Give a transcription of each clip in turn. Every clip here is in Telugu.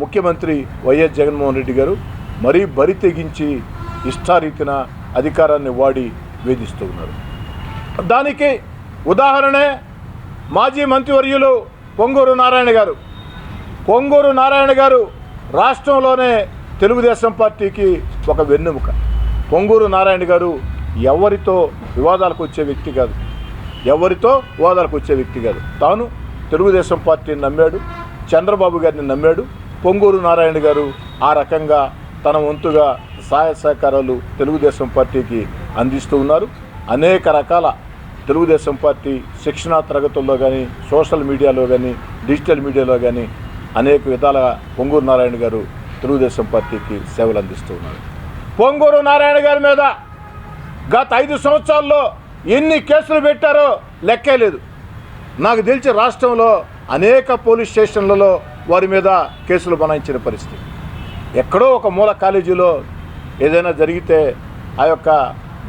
ముఖ్యమంత్రి వైఎస్ జగన్మోహన్ రెడ్డి గారు మరీ బరి తెగించి ఇష్టారీతిన అధికారాన్ని వాడి వేధిస్తూ ఉన్నారు. దానికి ఉదాహరణే మాజీ మంత్రివర్యులు పొంగూరు నారాయణ గారు. పొంగూరు నారాయణ గారు రాష్ట్రంలోనే తెలుగుదేశం పార్టీకి ఒక వెన్నెముక. పొంగూరు నారాయణ గారు ఎవరితో వివాదాలకు వచ్చే వ్యక్తి కాదు. ఎవరితో వివాదాలకు వచ్చే వ్యక్తి కాదు. తాను తెలుగుదేశం పార్టీని నమ్మాడు చంద్రబాబు గారిని నమ్మాడు పొంగూరు నారాయణ గారు ఆ రకంగా తన వంతుగా సహాయ సహకారాలు తెలుగుదేశం పార్టీకి అందిస్తూ ఉన్నారు. అనేక రకాల తెలుగుదేశం పార్టీ శిక్షణా తరగతుల్లో కానీ సోషల్ మీడియాలో కానీ డిజిటల్ మీడియాలో కానీ అనేక విధాల పొంగూరు నారాయణ గారు తెలుగుదేశం పార్టీకి సేవలు అందిస్తూ ఉన్నారు. పొంగూరు నారాయణ గారి మీద గత ఐదు సంవత్సరాల్లో ఎన్ని కేసులు పెట్టారో లెక్కే లేదు. నాకు తెలిసి రాష్ట్రంలో అనేక పోలీస్ స్టేషన్లలో వారి మీద కేసులు బనాయించిన పరిస్థితి. ఎక్కడో ఒక మూల కాలేజీలో ఏదైనా జరిగితే ఆ యొక్క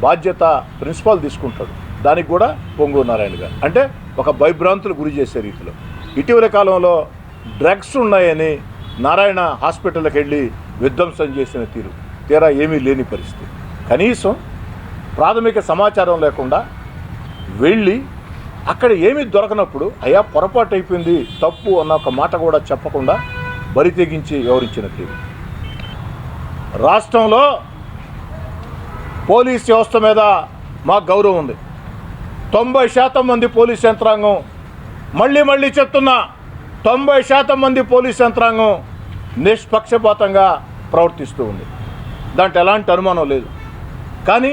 బాధ్యత ప్రిన్సిపాల్ తీసుకుంటాడు. దానికి కూడా పొంగు నారాయణ గారు. అంటే ఒక భయభ్రాంతులు గురి చేసే రీతిలో. ఇటీవల కాలంలో డ్రగ్స్ ఉన్నాయని నారాయణ హాస్పిటల్కి వెళ్ళి విధ్వంసం చేసిన తీరు. తీరా ఏమీ లేని పరిస్థితి. కనీసం ప్రాథమిక సమాచారం లేకుండా వెళ్ళి అక్కడ ఏమీ దొరకనప్పుడు అయ్యా పొరపాటు అయిపోయింది తప్పు అన్న ఒక మాట కూడా చెప్పకుండా బరి తెగించి వివరించిన తీరు రాష్ట్రంలో పోలీస్ వ్యవస్థ మీద మాకు గౌరవం ఉంది. తొంభై శాతం మంది పోలీస్ యంత్రాంగం మళ్ళీ మళ్ళీ చెప్తున్నా తొంభై శాతం మంది పోలీస్ యంత్రాంగం నిష్పక్షపాతంగా ప్రవర్తిస్తూ ఉంది. దాంట్లో ఎలాంటి అనుమానం లేదు. కానీ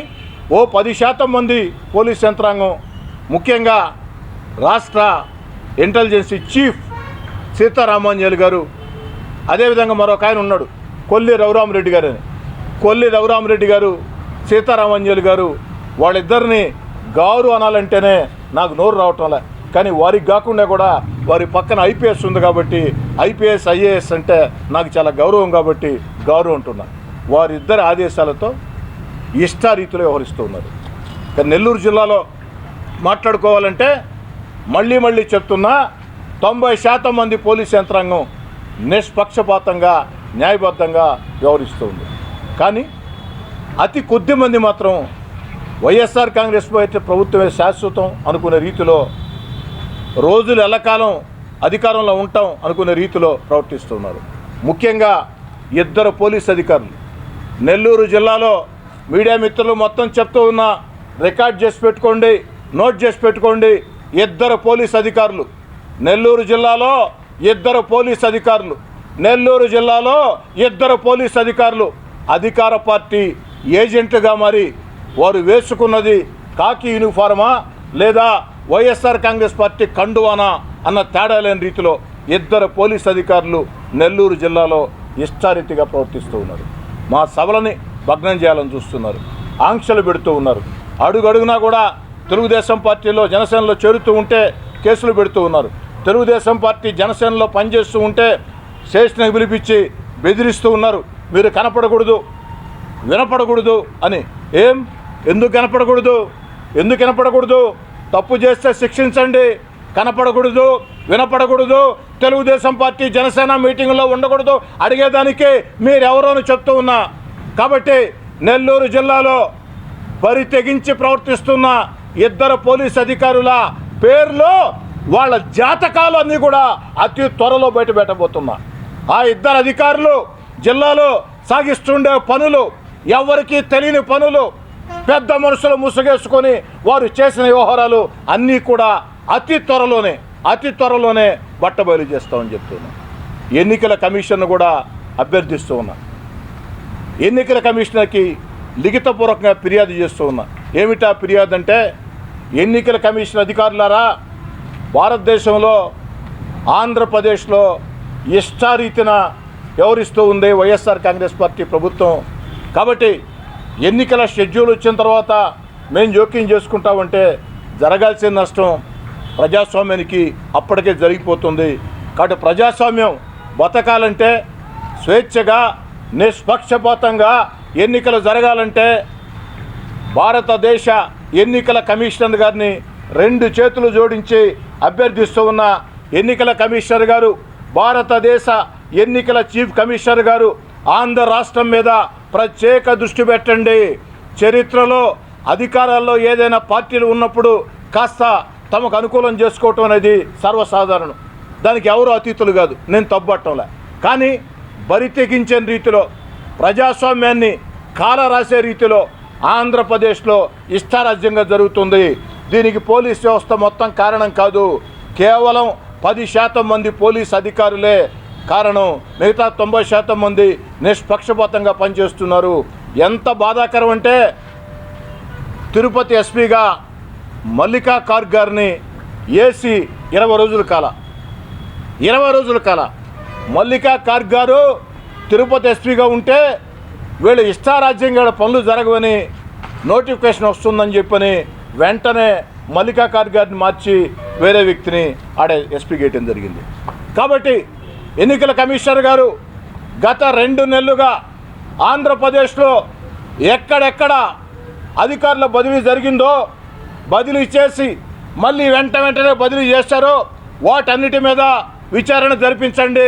ఓ పది శాతం మంది పోలీస్ యంత్రాంగం ముఖ్యంగా రాష్ట్ర ఇంటెలిజెన్సీ చీఫ్ సీతారామాంజలి గారు. అదేవిధంగా మరొక ఆయన ఉన్నాడు కొల్లి రఘురామరెడ్డి గారు అని. కొల్లి రఘురామరెడ్డి గారు సీతారామాంజలి గారు వాళ్ళిద్దరిని గారు అనాలంటేనే నాకు నోరు రావటంలే కానీ వారికి కాకుండా కూడా వారి పక్కన ఐపీఎస్ ఉంది కాబట్టి ఐపీఎస్ ఐఏఎస్ అంటే నాకు చాలా గౌరవం కాబట్టి గౌరవం అంటున్నా. వారిద్దరి ఆదేశాలతో ఇష్టారీతిలో వ్యవహరిస్తూ ఉన్నారు. కానీ నెల్లూరు జిల్లాలో మాట్లాడుకోవాలంటే మళ్ళీ మళ్ళీ చెప్తున్నా తొంభై శాతం మంది పోలీస్ యంత్రాంగం నిష్పక్షపాతంగా న్యాయబద్ధంగా వ్యవహరిస్తుంది కానీ అతి కొద్ది మంది మాత్రం వైఎస్ఆర్ కాంగ్రెస్ పార్టీ ప్రభుత్వమే శాశ్వతం అనుకునే రీతిలో రోజులు ఎల్లకాలం అధికారంలో ఉంటాం అనుకునే రీతిలో ప్రవర్తిస్తున్నారు. ముఖ్యంగా ఇద్దరు పోలీస్ అధికారులు. నెల్లూరు జిల్లాలో మీడియా మిత్రులు మొత్తం చెప్తూ ఉన్నా రికార్డ్ చేసి పెట్టుకోండి నోట్ చేసి పెట్టుకోండి ఇద్దరు పోలీస్ అధికారులు. నెల్లూరు జిల్లాలో ఇద్దరు పోలీస్ అధికారులు. నెల్లూరు జిల్లాలో ఇద్దరు పోలీస్ అధికారులు. అధికార పార్టీ ఏజెంట్లుగా మరి వారు వేసుకున్నది కాకి యూనిఫార్మా లేదా వైఎస్ఆర్ కాంగ్రెస్ పార్టీ కండువానా అన్న తేడా లేని రీతిలో ఇద్దరు పోలీస్ అధికారులు నెల్లూరు జిల్లాలో ఇష్టారీతిగా ప్రవర్తిస్తూ ఉన్నారు. మా సభలని భగ్నం చేయాలని చూస్తున్నారు. ఆంక్షలు పెడుతూ ఉన్నారు. అడుగడుగునా కూడా తెలుగుదేశం పార్టీలో జనసేనలో చేరుతూ ఉంటే కేసులు పెడుతూ ఉన్నారు. తెలుగుదేశం పార్టీ జనసేనలో పనిచేస్తూ ఉంటే స్టేషన్కి పిలిపించి బెదిరిస్తూ ఉన్నారు. మీరు కనపడకూడదు వినపడకూడదు అని. ఏం? ఎందుకు కనపడకూడదు? ఎందుకు వినపడకూడదు తప్పు చేస్తే శిక్షించండి. కనపడకూడదు వినపడకూడదు. తెలుగుదేశం పార్టీ జనసేన మీటింగ్లో ఉండకూడదు. అడిగేదానికి మీరెవరోని చెప్తూ ఉన్నా. కాబట్టి నెల్లూరు జిల్లాలో బరి తెగించి ప్రవర్తిస్తున్న ఇద్దరు పోలీస్ అధికారుల పేర్లు వాళ్ళ జాతకాలు అన్నీ కూడా అతి త్వరలో బయట పెట్టబోతున్నా. ఆ ఇద్దరు అధికారులు జిల్లాలో సాగిస్తుండే పనులు ఎవరికీ తెలియని పనులు పెద్ద మనుషులు ముసుగేసుకొని వారు చేసిన వ్యవహారాలు అన్నీ కూడా అతి త్వరలోనే అతి త్వరలోనే బట్టబయలు చేస్తామని చెప్తున్నా. ఎన్నికల కమిషన్ కూడా అభ్యర్థిస్తూ ఉన్నా. ఎన్నికల కమిషనర్కి లిఖితపూర్వకంగా ఫిర్యాదు చేస్తూ ఉన్నా. ఏమిటా ఫిర్యాదు అంటే ఎన్నికల కమిషన్ అధికారులారా భారతదేశంలో ఆంధ్రప్రదేశ్లో ఇష్టారీతిన వ్యవహరిస్తూ ఉంది వైఎస్ఆర్ కాంగ్రెస్ పార్టీ ప్రభుత్వం. కాబట్టి ఎన్నికల షెడ్యూల్ వచ్చిన తర్వాత మేము జోక్యం చేసుకుంటామంటే జరగాల్సిన నష్టం ప్రజాస్వామ్యానికి అప్పటికే జరిగిపోతుంది. కాబట్టి ప్రజాస్వామ్యం బతకాలంటే స్వేచ్ఛగా నిష్పక్షపాతంగా ఎన్నికలు జరగాలంటే భారతదేశ ఎన్నికల కమిషనర్ గారిని రెండు చేతులు జోడించి అభ్యర్థిస్తూ ఉన్న ఎన్నికల కమిషనర్ గారు భారతదేశ ఎన్నికల చీఫ్ కమిషనర్ గారు ఆంధ్ర రాష్ట్రం మీద ప్రత్యేక దృష్టి పెట్టండి. చరిత్రలో అధికారాల్లో ఏదైనా పార్టీలు ఉన్నప్పుడు కాస్త తమకు అనుకూలం చేసుకోవటం అనేది సర్వసాధారణం. దానికి ఎవరు అతీతులు కాదు నేను తప్పట్టంలే కానీ బరితెగించని రీతిలో ప్రజాస్వామ్యాన్ని కాల రాసే రీతిలో ఆంధ్రప్రదేశ్లో ఇష్టారాజ్యంగా జరుగుతుంది. దీనికి పోలీస్ వ్యవస్థ మొత్తం కారణం కాదు. కేవలం పది శాతం మంది పోలీస్ అధికారులే. కారణం మిగతా తొంభై శాతం మంది నిష్పక్షపాతంగా పనిచేస్తున్నారు. ఎంత బాధాకరం అంటే తిరుపతి ఎస్పీగా మల్లికా కార్గ్ గారిని ఏసీ ఇరవై రోజుల కాల. ఇరవై రోజుల కాల. మల్లికా కార్గ్ గారు తిరుపతి ఎస్పీగా ఉంటే వీళ్ళు ఇష్టారాజ్యంగా పనులు జరగవని నోటిఫికేషన్ వస్తుందని చెప్పని వెంటనే మల్లికా కార్గ్ గారిని మార్చి వేరే వ్యక్తిని ఆడ ఎస్పీ గేయటం జరిగింది. కాబట్టి ఎన్నికల కమిషనర్ గారు గత రెండు నెలలుగా ఆంధ్రప్రదేశ్లో ఎక్కడెక్కడ అధికారుల బదిలీ జరిగిందో బదిలీ చేసి మళ్ళీ వెంట వెంటనే బదిలీ చేస్తారో వాటన్నిటి మీద విచారణ జరిపించండి.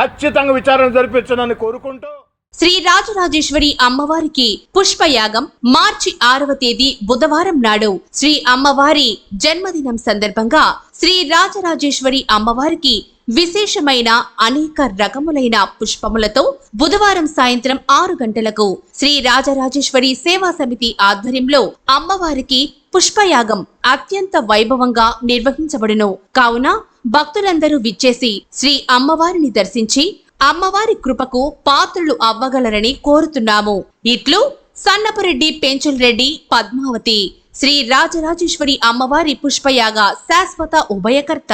ఖచ్చితంగా విచారణ జరిపించనని కోరుకుంటూ శ్రీ రాజరాజేశ్వరి అమ్మవారికి పుష్పయాగం మార్చి ఆరవ తేదీ బుధవారం నాడు. శ్రీ అమ్మవారి జన్మదినం సందర్భంగా శ్రీ రాజరాజేశ్వరి అమ్మవారికి విశేషమైన అనేక రకములైన పుష్పములతో బుధవారం సాయంత్రం ఆరు గంటలకు శ్రీ రాజరాజేశ్వరి సేవా సమితి ఆధ్వర్యంలో అమ్మవారికి పుష్పయాగం అత్యంత వైభవంగా నిర్వహించబడును. కావున భక్తులందరూ విచ్చేసి శ్రీ అమ్మవారిని దర్శించి అమ్మవారి కృపకు పాత్రలు అవ్వగలరని కోరుతున్నాము. ఇట్లు సన్నపరెడ్డి పెంచుల్ రెడ్డి పద్మావతి. శ్రీ రాజరాజేశ్వరి అమ్మవారి పుష్పయాగ శాశ్వత ఉభయకర్త.